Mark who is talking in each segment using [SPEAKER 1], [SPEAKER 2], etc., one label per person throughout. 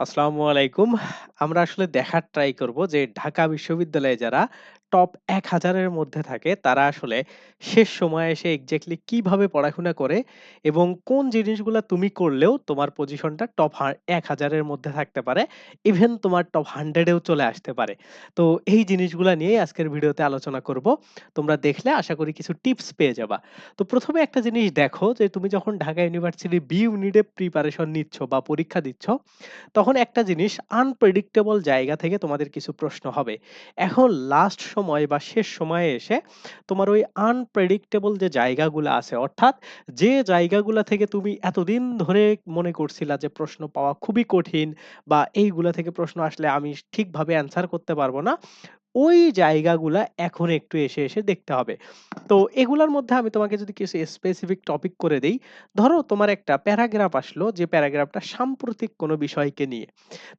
[SPEAKER 1] আসসালামু আলাইকুম। আমরা আসলে দেখার ট্রাই করব যে ঢাকা বিশ্ববিদ্যালয়ে যারা টপ ১০০০ এর মধ্যে থাকে, তারা আসলে শেষ সময়ে এসে এক্সাক্টলি কীভাবে পড়াশোনা করে এবং কোন জিনিসগুলা তুমি করলেও তোমার পজিশনটা টপ হা ১০০০ এর মধ্যে থাকতে পারে। ইভেন তোমার টপ 100 এও চলে আসতে পারে। তো এই জিনিসগুলা নিয়েই আজকের ভিডিওতে আলোচনা করব। তোমরা দেখলে আশা করি কিছু টিপস পেয়ে যাবা। তো ১ম এ একটা জিনিস দেখো যে তুমি যখন ঢাকা ইউনিভার্সিটি বি ইউনিটে প্রিপারেশন নিচ্ছ বা পরীক্ষা দিচ্ছ, তখন একটা জিনিস আনপ্রেডিক্টেবল জায়গা থেকে তোমাদের কিছু প্রশ্ন হবে। এখন লাস্ট সময় বা শেষ সময়ে এসে তোমার ওই আনপ্রেডিক্টেবল যে জায়গাগুলো আছে, অর্থাৎ যে জায়গাগুলো থেকে তুমি এতদিন ধরে মনে করছিলা যে প্রশ্ন পাওয়া খুবই কঠিন বা এইগুলা থেকে প্রশ্ন আসলে আমি ঠিকভাবে অ্যান্সার করতে পারব না। ওই জায়গাগুলা এখন একটু এসে, এসে দেখতে হবে। তো এগুলার মধ্যে আমি তোমাকে যদি কিছু স্পেসিফিক টপিক করে দেই, ধরো তোমার একটা প্যারাগ্রাফ আসলো যে প্যারাগ্রাফটা সাম্প্রতিক কোনো বিষয়কে নিয়ে।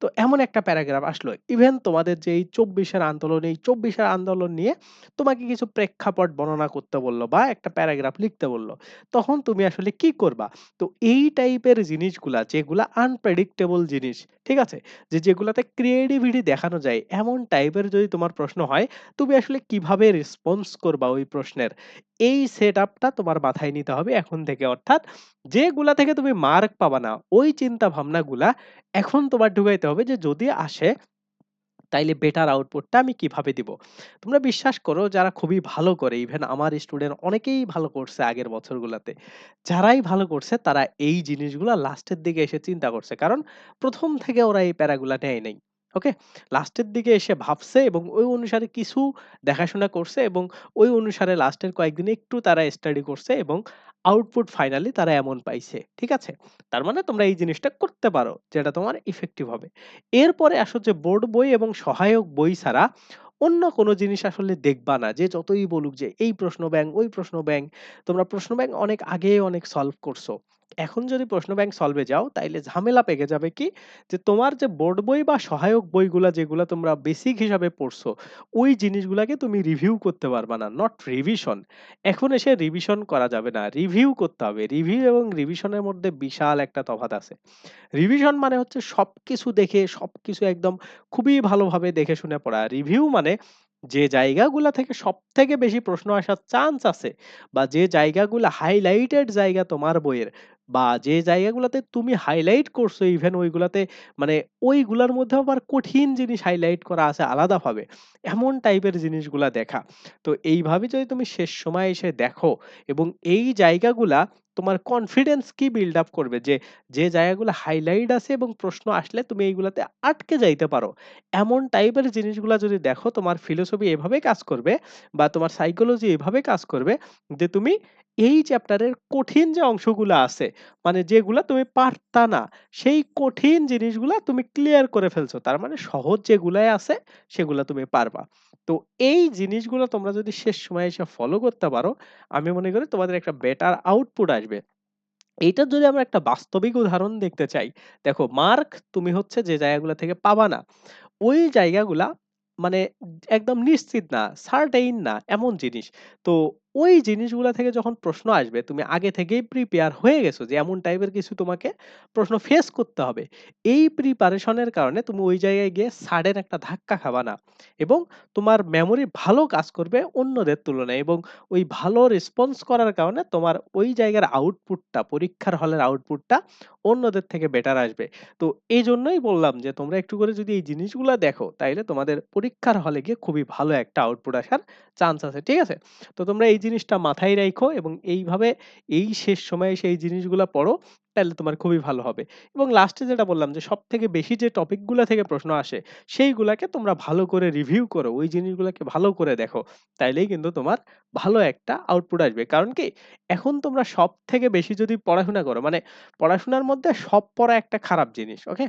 [SPEAKER 1] তো এমন একটা প্যারাগ্রাফ আসলো ইভেন তোমাদের যে এই ২৪ এর আন্দোলন, এই ২৪ এর আন্দোলন নিয়ে তোমাকে কিছু প্রেক্ষাপট বর্ণনা করতে বলল বা একটা প্যারাগ্রাফ লিখতে বলল। তখন তুমি আসলে কি করবা? তো এই টাইপের জিনিসগুলা যেগুলা আনপ্রেডিক্টেবল জিনিস, ঠিক আছে? যে যেগুলাতে ক্রিয়েটিভিটি দেখানো যায় এমন টাইপের যদি তোমার প্রশ্ন হয়, তুমি আসলে কীভাবে রেসপন্স করবা ওই প্রশ্নের? এই সেট আপটা তোমার মাথায় নিতে হবে এখন থেকে। অর্থাৎ যেগুলা থেকে তুমি মার্ক পাবা না, ওই চিন্তা ভাবনাগুলা এখন তোমার ঢুকাইতে হবে যে যদি আসে তাইলে বেটার আউটপুটটা আমি কীভাবে দিব? তোমরা বিশ্বাস করো, যারা খুবই ভালো করে ইভেন আমার স্টুডেন্ট অনেকেই ভালো করছে আগের বছরগুলোতে যারাই ভালো করছে, তারা এই জিনিসগুলো লাস্টের দিকে এসে চিন্তা করছে। কারণ প্রথম থেকে ওরা এই প্যারাগুলা নেয় নাই। ওকে? লাস্টের দিকে এসে ভাবছে এবং ওই অনুসারে কিছু দেখাশোনা করছে এবং ওই অনুসারে লাস্টের কয়েকদিন একটু তারা স্টাডি করছে এবং আউটপুট ফাইনালি তারা এমন পাইছে। ঠিক আছে? তার মানে তোমরা এই জিনিসটা করতে পারো যেটা তোমার ইফেক্টিভ হবে। এরপরে আসো যে বোর্ড বই এবং সহায়ক বই ছাড়া অন্য কোনো জিনিস আসলে দেখবা না। যে যতই বলুক যে এই প্রশ্ন ব্যাংক, ওই প্রশ্ন ব্যাংক। তোমরা প্রশ্ন ব্যাংক অনেক আগে অনেক সলভ করছ। এখন যদি প্রশ্ন ব্যাংক সলভে যাও তাইলে ঝামেলা পেকে যাবে কি? যে তোমার যে বোর্ড বই বা সহায়ক বইগুলা যেগুলা তোমরা বেসিক হিসাবে পড়ছো, ওই জিনিসগুলাকে তুমি রিভিউ করতে পারবা না। Not revision. এখন এসে রিভিশন করা যাবে না। রিভিউ করতে হবে। রিভিউ এবং রিভিশনের মধ্যে বিশাল একটা তফাৎ আছে। রিভিশন মানে হচ্ছে সবকিছু দেখে সবকিছু একদম খুবই ভালোভাবে দেখে শুনে পড়া। রিভিউ মানে যে জায়গাগুলা থেকে সব থেকে বেশি প্রশ্ন আসার চান্স আছে বা যে জায়গাগুলা হাইলাইটেড জায়গা তোমার বইয়ের বা যে জায়গাগুলোতে তুমি হাইলাইট করছ ইভেন ওইগুলাতে মানে ওইগুলার মধ্যে আবার কঠিন জিনিস হাইলাইট করা আছে আলাদাভাবে। এমন টাইপের জিনিসগুলা দেখা। তো এইভাবে যদি তুমি শেষ সময় এসে দেখো এবং এই জায়গাগুলা তোমার কনফিডেন্স কি বিল্ড আপ করবে যে, যে জায়গাগুলো হাইলাইট আছে এবং প্রশ্ন আসলে তুমি এইগুলাতে আটকে যাইতে পারো। এমন টাইপের জিনিসগুলা যদি দেখো তোমার ফিলোসফি এভাবে কাজ করবে বা তোমার সাইকোলজি এভাবে কাজ করবে যে তুমি এই চ্যাপ্টারের কঠিন যে অংশগুলো আছে, মানে যেগুলা তুমি পারতা না, সেই কঠিন জিনিসগুলা তুমি ক্লিয়ার করে ফেলছো। তার মানে সহজ যেগুলাই আছে সেগুলা তুমি পারবা। তো এই জিনিসগুলো তোমরা যদি শেষ সময় এসে ফলো করতে পারো, আমি মনে করি তোমাদের একটা বেটার আউটপুট আসবে। এইটার যদি আমরা একটা বাস্তবিক উদাহরণ দেখতে চাই, দেখো মার্ক তুমি হচ্ছে যে জায়গাগুলো থেকে পাবা না, ওই জায়গাগুলা মানে একদম নিশ্চিত না, সার্টেইন না এমন জিনিস। তো ওই জিনিসগুলা থেকে যখন প্রশ্ন আসবে, তুমি আগে থেকেই প্রিপেয়ার হয়ে গেছো যে এমন টাইপের কিছু তোমাকে প্রশ্ন ফেস করতে হবে। এই প্রিপারেশনের কারণে তুমি ওই জায়গায় গিয়ে সাডেন একটা ধাক্কা খাবা না এবং তোমার মেমোরি ভালো কাজ করবে অন্যদের তুলনায় এবং ওই ভালো রেসপন্স করার কারণে তোমার ওই জায়গার আউটপুটটা পরীক্ষার হলের আউটপুটটা অন্যদের থেকে বেটার আসবে। তো এই জন্যই বললাম যে তোমরা একটু করে যদি এই জিনিসগুলো দেখো, তাইলে তোমাদের পরীক্ষার হলে গিয়ে খুবই ভালো একটা আউটপুট আসার চান্স আছে। ঠিক আছে? তো তোমরা এই জিনিসটা মাথায় রাইখো এবং এইভাবে এই শেষ সময়ে সেই জিনিসগুলো পড়ো, তাহলে তোমার খুবই ভালো হবে। এবং লাস্টে যেটা বললাম যে সব থেকে বেশি যে টপিকগুলা থেকে প্রশ্ন আসে, সেইগুলাকে তোমরা ভালো করে রিভিউ করো। ওই জিনিসগুলাকে ভালো করে দেখো। তাইলেই কিন্তু তোমার ভালো একটা আউটপুট আসবে। কারণ কি? এখন তোমরা সব থেকে বেশি যদি পড়াশোনা করো, মানে পড়াশোনার মধ্যে সব পড়া একটা খারাপ জিনিস। ওকে?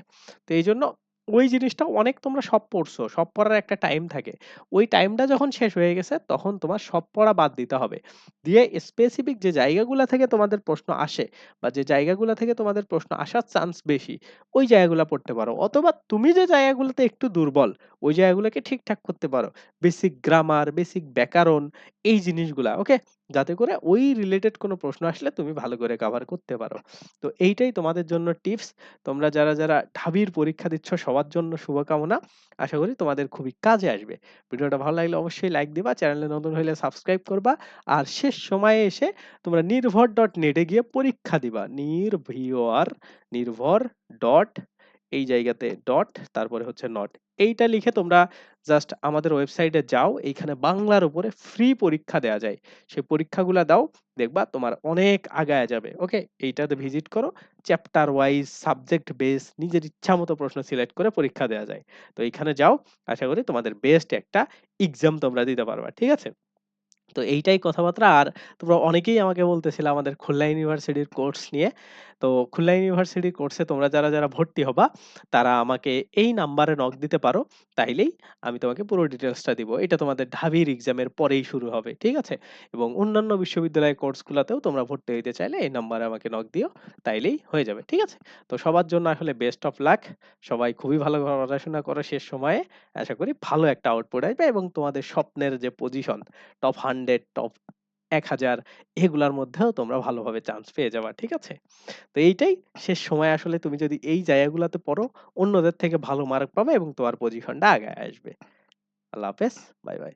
[SPEAKER 1] তো এইজন্য ওই জিনিসটা অনেক তোমরা সব পড়ছো। সব পড়ার একটা টাইম থাকে। ওই টাইমটা যখন শেষ হয়ে গেছে তখন তোমার সব পড়া বাদ দিতে হবে। দিয়ে স্পেসিফিক যে জায়গাগুলা থেকে তোমাদের প্রশ্ন আসে বা যে জায়গাগুলা থেকে তোমাদের প্রশ্ন আসার চান্স বেশি, ওই জায়গাগুলা পড়তে পারো। অথবা তুমি যে জায়গাগুলোতে একটু দুর্বল, ওই জায়গাগুলোকে ঠিকঠাক করতে পারো। বেসিক গ্রামার, বেসিক ব্যাকরণ এই জিনিসগুলা। ওকে? যাতে করে ওই রিলেটেড কোনো প্রশ্ন আসলে তুমি ভালো করে কভার করতে পারো। তো এইটাই তোমাদের জন্য টিপস। তোমরা যারা, যারা ঢাবির পরীক্ষা দিচ্ছ সবার জন্য শুভকামনা। আশা করি তোমাদের খুবই কাজে আসবে। ভিডিওটা ভালো লাগলে অবশ্যই লাইক দিবা, চ্যানেলে নতুন হইলে সাবস্ক্রাইব করবা। আর শেষ সময়ে এসে তোমরা নির্ভর ডট নেটে গিয়ে পরীক্ষা দিবা। নির্ভিওর নির্ভর ডট এই জায়গাতে ডট তারপরে হচ্ছে নট। এইটা লিখে তোমরা জাস্ট আমাদের ওয়েবসাইটে যাও। এইখানে বাংলার উপরে ফ্রি পরীক্ষা দেয়া যায়। সেই পরীক্ষাগুলা দাও। দেখবা তোমার অনেক আগায়া যাবে। ওকে? এইটাতে ভিজিট করো। চ্যাপ্টার ওয়াইজ, সাবজেক্ট বেস নিজের ইচ্ছামত প্রশ্ন সিলেক্ট করে পরীক্ষা দেয়া যায়। তো এইখানে যাও। আশা করি তোমাদের বেস্ট একটা এক্সাম তোমরা দিতে পারবা। ঠিক আছে? তো এইটাই কথাবার্তা। আর তোমরা অনেকেই আমাকে বলতেছিলে আমাদের খুলনা ইউনিভার্সিটির কোর্স নিয়ে। তো খুলনা ইউনিভার্সিটির কোর্সে তোমরা যারা, যারা ভর্তি হবা তারা আমাকে এই নাম্বারে নক দিতে পারো। তাইলেই আমি তোমাকে পুরো ডিটেইলসটা দিব। এটা তোমাদের ঢাবির এক্সামের পরেই শুরু হবে। ঠিক আছে? এবং অন্যান্য বিশ্ববিদ্যালয়ের কোর্সগুলাতেও তোমরা ভর্তি হইতে চাইলে এই নাম্বারে আমাকে নক দিও। তাইলেই হয়ে যাবে। ঠিক আছে? তো সবার জন্য আসলে বেস্ট অফ লাক। সবাই খুবই ভালো পড়াশোনা করো শেষ সময়ে। আশা করি ভালো একটা আউটপুট আসবে এবং তোমাদের স্বপ্নের যে পজিশন টপ 100, টপ 1000 এগুলার মধ্যেও তোমরা ভালোভাবে চান্স পেয়ে যাবা। ঠিক আছে? তো এইটাই শেষ সময় আসলে তুমি যদি এই জায়গাগুলোতে পড়ো অন্যদের থেকে ভালো মার্ক পাবে এবং তোমার পজিশনটা আগে আসবে। আল্লাহ হাফেজ। Bye, bye.